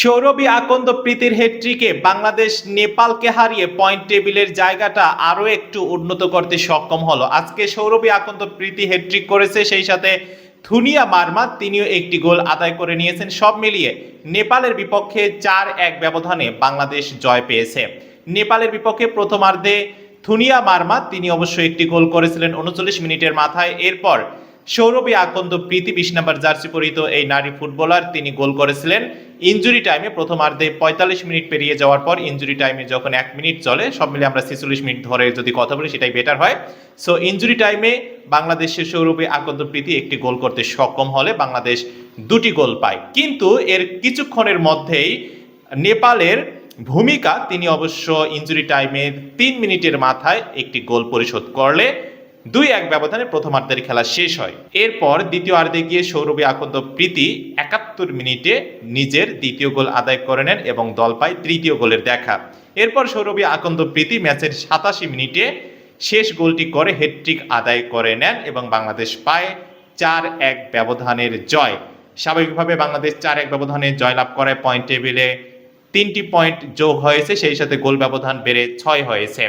সৌরভী আকন্দ প্রীতির হেট্রিকে বাংলাদেশ নেপালকে হারিয়ে পয়েন্ট টেবিলের জায়গাটা আরও একটু উন্নত করতে সক্ষম হলো। আজকে সৌরভী আকন্দ প্রীতি হেট্রিক করেছে, সেই সাথে থুনিয়া মার্মা, তিনিও একটি গোল আদায় করে নিয়েছেন। সব মিলিয়ে নেপালের বিপক্ষে চার এক ব্যবধানে বাংলাদেশ জয় পেয়েছে। নেপালের বিপক্ষে প্রথমার্ধে থুনিয়া মার্মা, তিনি অবশ্যই একটি গোল করেছিলেন উনচল্লিশ মিনিটের মাথায়। এরপর সৌরভী আকন্দ প্রীতি বিশ নাম্বার জার্সি পরিহিত এই নারী ফুটবলার। তিনি গোল করেছিলেন। ইনজুরি টাইমে প্রথমার্ধে পঁয়তাল্লিশ মিনিট পেরিয়ে যাওয়ার পর ইনজুরি টাইমে যখন এক মিনিট চলে, সব মিলে আমরা ছেচল্লিশ মিনিট ধরে যদি কথা বলি সেটাই বেটার হয়। সো ইনজুরি টাইমে বাংলাদেশের সৌরভী আকন্দ প্রীতি একটি গোল করতে সক্ষম হলে বাংলাদেশ দুটি গোল পায়। কিন্তু এর কিছুক্ষণের মধ্যেই নেপালের ভূমিকা, তিনি অবশ্য ইনজুরি টাইমে তিন মিনিটের মাথায় একটি গোল পরিশোধ করলে। দুই এক ব্যবধানে প্রথমার্ধের খেলা শেষ হয়। এরপর দ্বিতীয় আর্ধে গিয়ে সৌরভী আকন্দ প্রীতি একাত্তর মিনিটে নিজের দ্বিতীয় গোল আদায় করে নেন এবং দল পায় তৃতীয় গোলের দেখা। এরপর সৌরভী আকন্দ প্রীতি ম্যাচের সাতাশি মিনিটে শেষ গোলটি করে হেট্রিক আদায় করে নেন এবং বাংলাদেশ পায় চার এক ব্যবধানের জয়। স্বাভাবিকভাবে বাংলাদেশ চার এক ব্যবধানে জয়লাভ করে পয়েন্ট টেবিলে তিনটি পয়েন্ট যোগ হয়েছে, সেই সাথে গোল ব্যবধান বেড়ে ছয় হয়েছে।